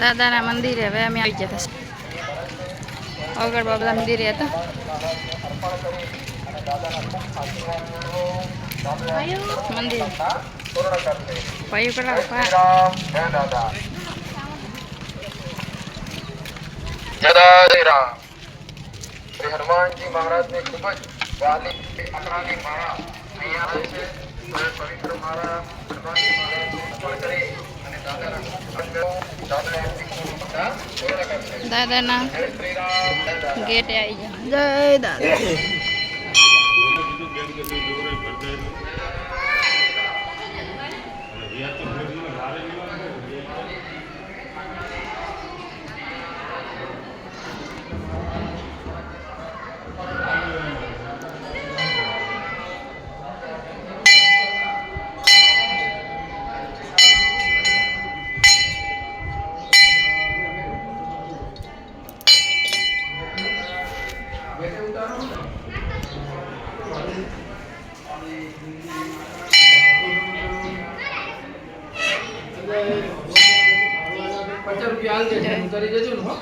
દાદાના મંદિરે હવે અમે આવી ગયા હતા. આગળ બાબા મંદિરે હતા. મંદિર. પાયું કડા રામ જય રામ. શ્રી હનુમાનજી મહારાજને ખૂબ જ વાલી અકરાની માળા અહીંયા આવે છે હવે પવિત્ર માળા હનુમાનજી મહારાજને અર્પણ કરી અને દાદાના અર્પણ કરો. દાદા એમની બધા પૂર્ણ કરશે. દાદાના જય શ્રી રામ જય દાદા ગેટે આવી ગયા જય દાદા. પચાસ રૂપિયા હાલ દેજો દેજો ને હો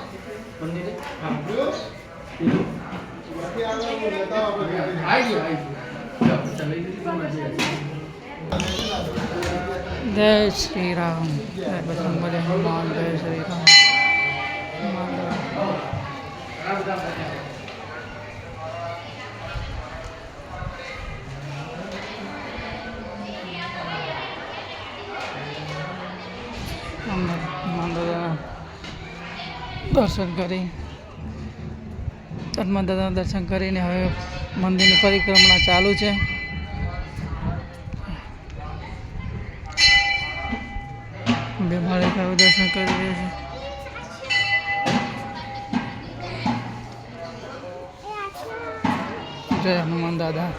મંદિરે હા આઈ ગયો આઈ ગયો લો, પચાસ લઈ લીધી તમારે જે હતી. જય શ્રી રામ હનુમાન જય શ્રી રામ દાદાના દર્શન કરી. હનુમાન દર્શન કરીને હવે મંદિરની પરિક્રમા ચાલુ છે. બે માળિકાઓ દર્શન કરી રહ્યા છે. જય હનુમાન દાદા.